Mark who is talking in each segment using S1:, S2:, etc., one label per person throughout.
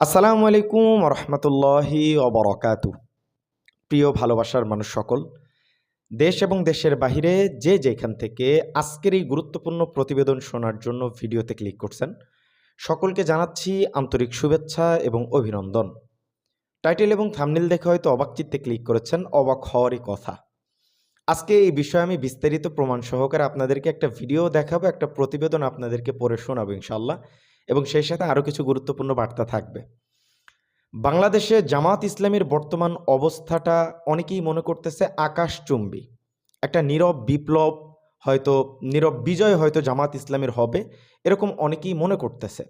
S1: আসসালামু আলাইকুম রহমতুল্লাহি অবরকাতু প্রিয় ভালোবাসার মানুষ সকল, দেশ এবং দেশের বাহিরে যে যেখান থেকে আজকের এই গুরুত্বপূর্ণ প্রতিবেদন শোনার জন্য ভিডিওতে ক্লিক করছেন, সকলকে জানাচ্ছি আন্তরিক শুভেচ্ছা এবং অভিনন্দন। টাইটেল এবং থামনিল দেখে হয়তো অবাক চিত্তে ক্লিক করেছেন, অবাক হওয়ারই কথা। আজকে এই বিষয়ে আমি বিস্তারিত প্রমাণ সহকারে আপনাদেরকে একটা ভিডিও দেখাবো, একটা প্রতিবেদন আপনাদেরকে পড়ে শোনাবো ইনশাল্লাহ এবং সেই সাথে আরও কিছু গুরুত্বপূর্ণ বার্তা থাকবে। বাংলাদেশে জামাত ইসলামের বর্তমান অবস্থাটা অনেকেই মনে করতেছে আকাশচুম্বী। একটা নীরব বিপ্লব হয়তো, নীরব বিজয় হয়তো জামাত ইসলামের হবে, এরকম অনেকেই মনে করতেছে।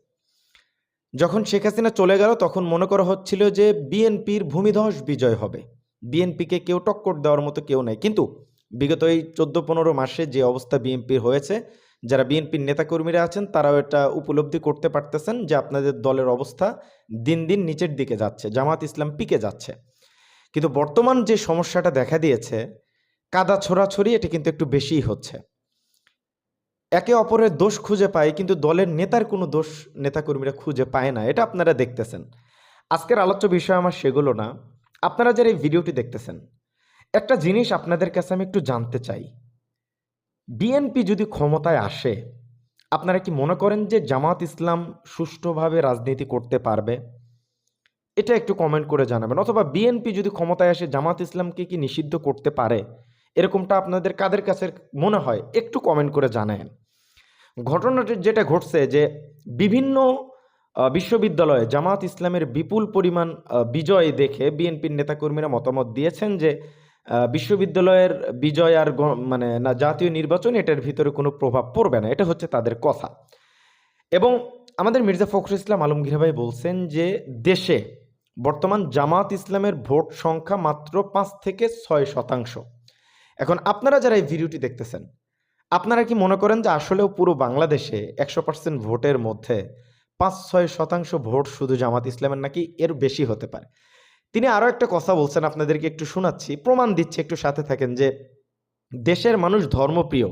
S1: যখন শেখ হাসিনা চলে গেল, তখন মনে করা হচ্ছিল যে বিএনপির ভূমিধস বিজয় হবে। বিএনপিকে কেউ টক্কর দেওয়ার মতো কেউ নাই। কিন্তু বিগত এই চোদ্দ পনেরো মাসে যে অবস্থা বিএনপির হয়েছে যারা বিএনপির নেতাকর্মীরা আছেন, তারাও এটা উপলব্ধি করতে পারতেছেন যে আপনাদের দলের অবস্থা দিন দিন নিচের দিকে যাচ্ছে, জামাত ইসলাম পিকে যাচ্ছে। কিন্তু বর্তমান যে সমস্যাটা দেখা দিয়েছে, কাদা ছোড়াছড়ি এটা কিন্তু একটু বেশিই হচ্ছে। একে অপরের দোষ খুঁজে পায় কিন্তু দলের নেতার কোনো দোষ নেতাকর্মীরা খুঁজে পায় না, এটা আপনারা দেখতেছেন। আজকের আলোচ্য বিষয় আমার সেগুলো না। আপনারা যারা এই ভিডিওটি দেখতেছেন, একটা জিনিস আপনাদের কাছে আমি একটু জানতে চাই। বিএনপি যদি ক্ষমতায় আসে, আপনারা কি মনে করেন যে জামাত ইসলাম সুষ্ঠুভাবে রাজনীতি করতে পারবে? এটা একটু কমেন্ট করে জানাবেন। অথবা বিএনপি যদি ক্ষমতায় আসে, জামাত ইসলামকে কি নিষিদ্ধ করতে পারে? এরকমটা আপনাদের কাদের কাছে মনে হয়? একটু কমেন্ট করে জানান ঘটনাটি যেটা ঘটছে যে বিভিন্ন বিশ্ববিদ্যালয়ে জামাত ইসলামের বিপুল পরিমাণ বিজয় দেখে বিএনপির নেতাকর্মীরা মতামত দিয়েছেন যে বিশ্ববিদ্যালয়ের বিজয় আর মানে না, জাতীয় নির্বাচন, এটার ভিতরে কোনো প্রভাব পড়বে না। এটা হচ্ছে তাদের কথা। এবং আমাদের মির্জা ফখরুল ইসলাম আলমগীর ভাই বলছেন যে, দেশে বর্তমান জামাত ইসলামের ভোট সংখ্যা মাত্র পাঁচ থেকে ছয় শতাংশ। এখন আপনারা যারা এই ভিডিওটি দেখতেছেন, আপনারা কি মনে করেন যে আসলেও পুরো বাংলাদেশে একশো পার্সেন্ট ভোটের মধ্যে পাঁচ ছয় শতাংশ ভোট শুধু জামাত ইসলামের নাকি এর বেশি হতে পারে? তিনি আরও একটা কথা বলছেন, আপনাদেরকে একটু শোনাচ্ছি। প্রমাণ দিচ্ছে, একটু সাথে থাকেন যে, দেশের মানুষ ধর্মপ্রিয়,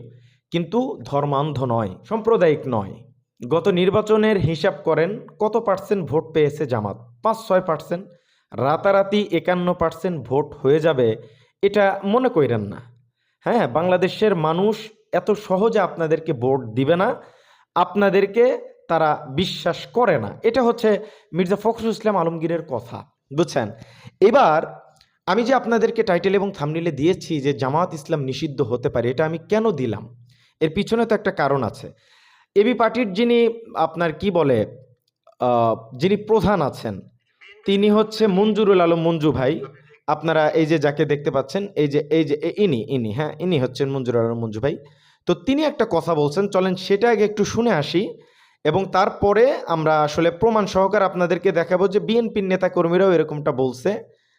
S1: কিন্তু ধর্মান্ধ নয়, সাম্প্রদায়িক নয়। গত নির্বাচনের হিসাব করেন, কত পার্সেন্ট ভোট পেয়েছে জামাত? পাঁচ ছয় পার্সেন্ট রাতারাতি একান্ন পার্সেন্ট ভোট হয়ে যাবে, এটা মনে করেন না। হ্যাঁ বাংলাদেশের মানুষ এত সহজে আপনাদেরকে ভোট দিবে না, আপনাদেরকে তারা বিশ্বাস করে না। এটা হচ্ছে মির্জা ফখরুল ইসলাম আলমগীরের কথা। বুঝছেন? এবার আমি যে আপনাদেরকে টাইটেল এবং থামনিলে দিয়েছি যে জামাত ইসলাম নিষিদ্ধ হতে পারে, এটা আমি কেন দিলাম? এর পিছনে তো একটা কারণ আছে। এবি পার্টির যিনি আপনার কি বলে যিনি প্রধান আছেন, তিনি হচ্ছে মঞ্জুরুল আলম মঞ্জু ভাই। আপনারা এই যে যাকে দেখতে পাচ্ছেন, এই যে এই যে ইনি ইনি হ্যাঁ ইনি হচ্ছেন মঞ্জুরুল আলম মঞ্জু ভাই। তো তিনি একটা কথা বলছেন, চলেন সেটা আগে একটু শুনে আসি। এবং তারপরে আমরা আসলে প্রমাণ সহকারে আপনাদেরকে দেখাবো যে বিএনপির নেতাকর্মীরাও এরকমটা বলছে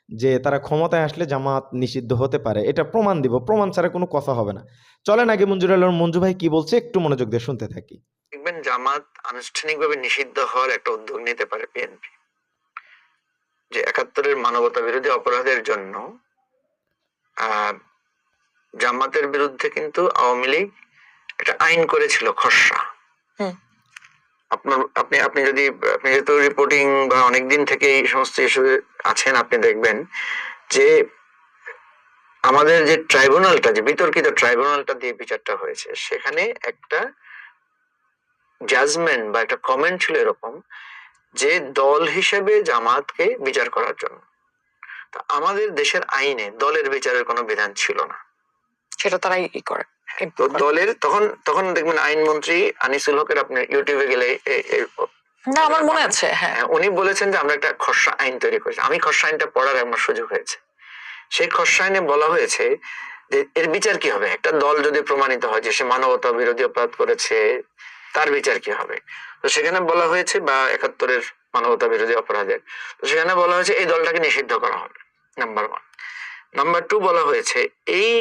S1: যে তারা ক্ষমতায় আসলে জামাত নিষিদ্ধ হতে পারে। এটা প্রমাণ দিব। প্রমাণ ছাড়া কোনো কথা হবে না। চলেন আগে মঞ্জুর আলম মঞ্জু ভাই কি বলছে একটু মনোযোগ দিয়ে শুনতে থাকি।
S2: দেখবেন জামাত আনুষ্ঠানিকভাবে নিষিদ্ধ হওয়ার একটা উদ্যোগ নিতে পারে বিএনপি। যে একাত্তরের মানবতা বিরোধী অপরাধের জন্য আহ, জামাতের বিরুদ্ধে কিন্তু আওয়ামী লীগ একটা আইন করেছিল খসড়া।
S3: হুম।
S2: আপনার, আপনি আপনি যদি, আপনি যেহেতু রিপোর্টিং বা অনেকদিন থেকে এই সমস্ত আছেন, আপনি দেখবেন যে আমাদের যে ট্রাইব্যুনালটা যে বিতর্কিত ট্রাইব্যুনালটা দিয়ে বিচারটা হয়েছে, সেখানে একটা জাজমেন্ট বা একটা কমেন্ট ছিল এরকম যে দল হিসেবে জামাতকে বিচার করার জন্য। আমাদের দেশের আইনে দলের বিচারের কোনো বিধান ছিল না।
S3: সেটা তারাই ই করে
S2: তো দলের তখন তখন দেখবেন আইনমন্ত্রী আনিসুল হকের আপনি ইউটিউবে গেলে
S3: না আমার মনে আছে হ্যাঁ।
S2: হ্যাঁ, উনি বলেছেন যে আমরা একটা খসড়া আইন তৈরি করেছি। আমি খসড়া আইনটা পড়ার আমার সুযোগ হয়েছে। সেই খসড়া আইনে বলা হয়েছে যে এর বিচার কি হবে? একটা দল যদি প্রমাণিত হয় যে সে মানবতা বিরোধী অপরাধ করেছে তার বিচার কি হবে? তো সেখানে বলা হয়েছে বা একাত্তরের মানবতা বিরোধী অপরাধের। তো সেখানে বলা হয়েছে এই দলটাকে নিষিদ্ধ করা হবে নাম্বার ওয়ান নাম্বার টু বলা হয়েছে এই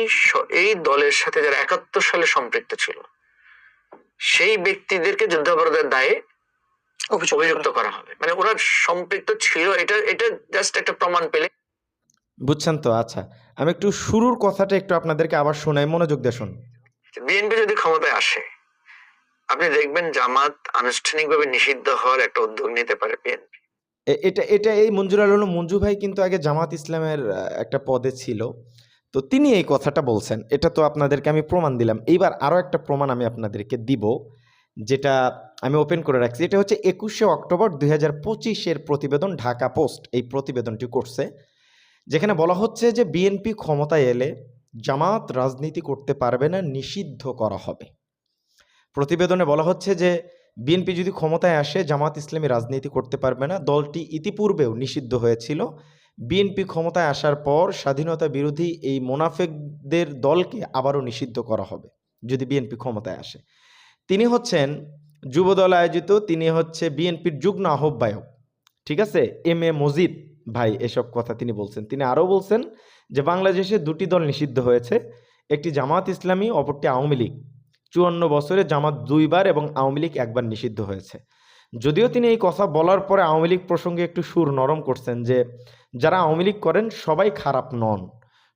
S2: এই দলের সাথে যারা একাত্তর সালে সম্পৃক্ত ছিল সেই ব্যক্তিদেরকে যুদ্ধাপরাধের দায়ে অভিযুক্ত করা হবে। মানে ওরা সম্পৃক্ত ছিল এটা এটা জাস্ট একটা প্রমাণ পেলে।
S1: বুঝছেন তো? আচ্ছা আমি একটু শুরুর কথাটা একটু আপনাদেরকে আবার শোনাই মনোযোগ দিয়ে শুন
S2: বিএনপি যদি ক্ষমতায় আসে আপনি দেখবেন জামাত আনুষ্ঠানিকভাবে নিষিদ্ধ হওয়ার একটা উদ্যোগ নিতে পারে বিএনপি।
S1: এটা এটা এই মঞ্জুর আল হলো মঞ্জু ভাই কিন্তু আগে জামাত ইসলামের একটা পদে ছিল। তো তিনি এই কথাটা বলছেন, এটা তো আপনাদেরকে আমি প্রমাণ দিলাম। এইবার আরও একটা প্রমাণ আমি আপনাদেরকে দিব, যেটা আমি ওপেন করে রাখছি। এটা হচ্ছে একুশে অক্টোবর দুই হাজার পঁচিশের প্রতিবেদন, ঢাকা পোস্ট। এই প্রতিবেদনটি করছে, যেখানে বলা হচ্ছে যে বিএনপি ক্ষমতায় এলে জামাত রাজনীতি করতে পারবে না, নিষিদ্ধ করা হবে। প্রতিবেদনে বলা হচ্ছে যে বিএনপি যদি ক্ষমতায় আসে, জামাত ইসলামী রাজনীতি করতে পারবে না। দলটি ইতিপূর্বেও নিষিদ্ধ হয়েছিল। বিএনপি ক্ষমতায় আসার পর স্বাধীনতা বিরোধী এই মোনাফেকদের দলকে আবারও নিষিদ্ধ করা হবে, যদি বিএনপি ক্ষমতায় আসে। তিনি হচ্ছেন যুবদল আয়োজিত, তিনি হচ্ছে বিএনপির যুগ্ম আহ্বায়ক, ঠিক আছে? এম এ মজিদ ভাই এসব কথা তিনি বলছেন। তিনি আরও বলছেন যে, বাংলাদেশে দুটি দল নিষিদ্ধ হয়েছে, একটি জামাত ইসলামী, অপরটি আওয়ামী লীগ। চুয়ান্ন বছরে জামাত দুইবার এবং আওয়ামী লীগ একবার নিষিদ্ধ হয়েছে। যদিও তিনি এই কথা বলার পরে আওয়ামী লীগ প্রসঙ্গে একটু সুর নরম করছেন যে, যারা আওয়ামী লীগ করেন সবাই খারাপ নন।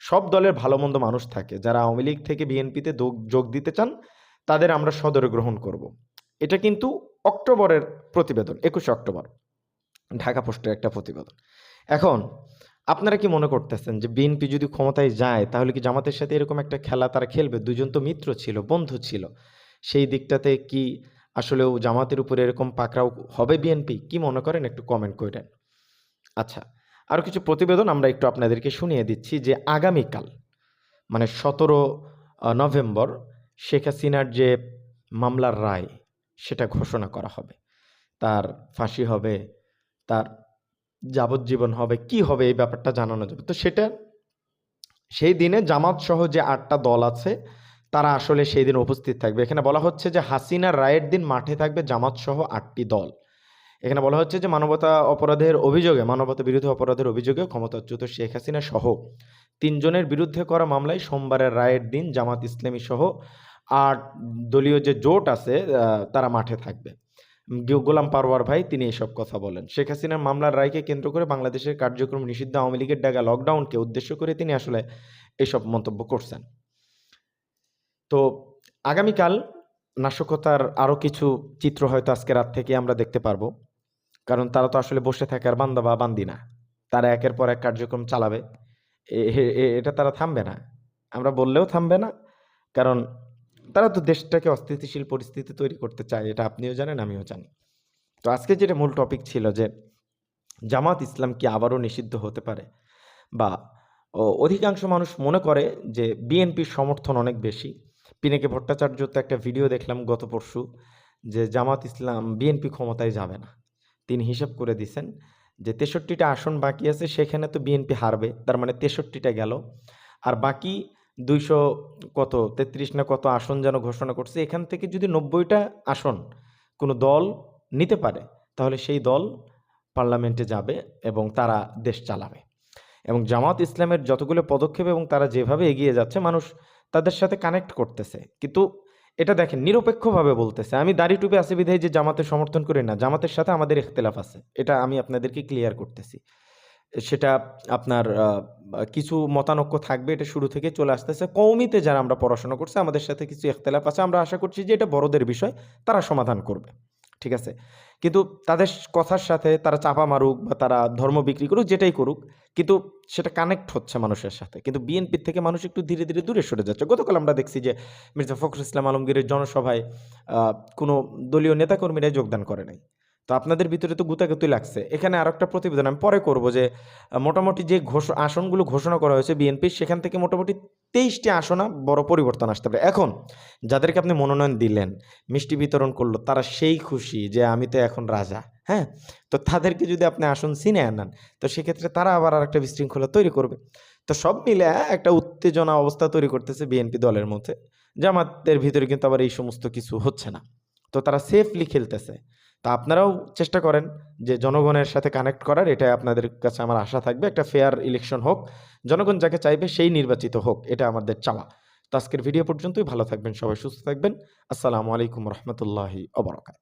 S1: সব দলের ভালো মন্দ মানুষ থাকে। যারা আওয়ামী লীগ থেকে বিএনপিতে যোগ দিতে চান, তাদের আমরা সদরে গ্রহণ করব। এটা কিন্তু অক্টোবরের প্রতিবেদন, একুশে অক্টোবর। ঢাকা পোস্টের একটা প্রতিবেদন। এখন আপনারা কি মনে করতেছেন যে বিএনপি যদি ক্ষমতায় যায়, তাহলে কি জামাতের সাথে এরকম একটা খেলা তারা খেলবে? দুজন তো মিত্র ছিল, বন্ধু ছিল। সেই দিকটাতে কি আসলেও জামাতের উপরে এরকম পাকড়াও হবে বিএনপি? কি মনে করেন? একটু কমেন্ট করেন। আচ্ছা আরও কিছু প্রতিবেদন আমরা একটু আপনাদেরকে শুনিয়ে দিচ্ছি যে আগামীকাল মানে সতেরো নভেম্বর শেখ হাসিনার যে মামলার রায়, সেটা ঘোষণা করা হবে। তার ফাঁসি হবে, তার যাবজ্জীবন হবে, কি হবে এই ব্যাপারটা জানানো যাবে? তো সেটা, সেই দিনে জামাত সহ যে আটটা দল আছে, তারা আসলে সেই দিন উপস্থিত থাকবে। এখানে বলা হচ্ছে যে হাসিনার রায়ের দিন মাঠে থাকবে জামাত সহ আটটি দল। এখানে বলা হচ্ছে যে মানবতা অপরাধের অভিযোগে, মানবতা বিরোধী অপরাধের অভিযোগে ক্ষমতাচ্যুত শেখ হাসিনা সহ তিনজনের বিরুদ্ধে করা মামলায় সোমবারের রায়ের দিন জামাত ইসলামী সহ আট দলীয় যে জোট আছে তারা মাঠে থাকবে। গোলাম পারওয়ার ভাই, তিনি এসব কথা বলেন। শেখ হাসিনার মামলার রায়কে কেন্দ্র করে বাংলাদেশের কার্যক্রম নিষিদ্ধ আওয়ামী লীগের ডাকা লকডাউনকে উদ্দেশ্য করে তিনি আসলে এসব মন্তব্য করছেন। তো আগামীকাল নাশকতার আরও কিছু চিত্র হয়তো আজকে রাত থেকে আমরা দেখতে পারব। কারণ তারা তো আসলে বসে থাকার বান্দা বা বান্দি না। তারা একের পর এক কার্যক্রম চালাবে। এটা তারা থামবে না। আমরা বললেও থামবে না। কারণ তারা তো দেশটাকে অস্থিতিশীল পরিস্থিতি তৈরি করতে চায়, এটা আপনিও জানেন, আমিও জানি। তো আজকে যেটা মূল টপিক ছিল যে, জামাত ইসলাম কি আবারও নিষিদ্ধ হতে পারে? বা অধিকাংশ মানুষ মনে করে যে, বিএনপির সমর্থন অনেক বেশি। পিনাকি ভট্টাচার্য তো একটা ভিডিও দেখলাম গত পরশু, যে জামাত ইসলাম বিএনপি ক্ষমতায় যাবে না। তিনি হিসাব করে দিছেন যে, তেষট্টিটা আসন বাকি আছে, সেখানে তো বিএনপি হারবে, তার মানে তেষট্টিটা গেল। আর বাকি দুইশো কত, তেত্রিশ না কত আসন যেন ঘোষণা করছে, এখান থেকে যদি নব্বইটা আসন কোনো দল নিতে পারে, তাহলে সেই দল পার্লামেন্টে যাবে এবং তারা দেশ চালাবে। এবং জামাত ইসলামের যতগুলো পদক্ষেপ এবং তারা যেভাবে এগিয়ে যাচ্ছে, মানুষ তাদের সাথে কানেক্ট করতেছে। কিন্তু এটা দেখেন, নিরপেক্ষভাবে বলতেছে। আমি দাড়ি টুপে আসে বিধায় যে জামাতের সমর্থন করি না, জামাতের সাথে আমাদের ইখতলাফ আছে, এটা আমি আপনাদেরকে ক্লিয়ার করতেছি। সেটা আপনার কিছু মতানক্য থাকবে, এটা শুরু থেকে চলে আসতেছে। কৌমিতে যারা আমরা পড়াশোনা করছি, আমাদের সাথে কিছু ইখতলাফ আছে। আমরা আশা করছি যে এটা বড়দের বিষয়, তারা সমাধান করবে। ঠিক আছে? কিন্তু তাদের কথার সাথে তারা চাপা মারুক বা তারা ধর্ম বিক্রি করুক, যেটাই করুক, কিন্তু সেটা কানেক্ট হচ্ছে মানুষের সাথে। কিন্তু বিএনপির থেকে মানুষ একটু ধীরে ধীরে দূরে সরে যাচ্ছে। গতকাল আমরা দেখছি যে মির্জা ফখরুল ইসলাম আলমগীরের জনসভায় কোনো দলীয় নেতাকর্মীরাই যোগদান করে নাই। তো আপনাদের ভিতরে তো গুতাগুতি লাগছে। এখানে আর একটা প্রতিবেদন আমি পরে করব যে, মোটামুটি যে ঘোষ, আসনগুলো ঘোষণা করা হয়েছে বিএনপি, সেখান থেকে মোটামুটি তেইশটি আসনা বড় পরিবর্তন আসতে পারে। এখন, যাদেরকে আপনি মনোনয়ন দিলেন, মিষ্টি বিতরণ করল, তারা সেই খুশি যে আমি তো এখন রাজা হ্যাঁ? তো তাদেরকে যদি আপনি আসন চিনে আনান, তো সেক্ষেত্রে তারা আবার আর একটা বিশৃঙ্খলা তৈরি করবে। তো সব মিলে একটা উত্তেজনা অবস্থা তৈরি করতেছে বিএনপি দলের মধ্যে। জামাতের ভিতরে কিন্তু আবার এই সমস্ত কিছু হচ্ছে না। তো তারা সেফলি খেলতেছে। তা আপনারাও চেষ্টা করেন যে জনগণের সাথে কানেক্ট করার এটা আপনাদের কাছে আমার আশা থাকবে। একটা ফেয়ার ইলেকশন হোক, জনগণ যাকে চাইবে সেই নির্বাচিত হোক, এটা আমাদের চাওয়া। তো আজকের ভিডিও পর্যন্তই, ভালো থাকবেন, সবাই সুস্থ থাকবেন। আসসালামু আলাইকুম রহমতুল্লাহি অবরকাত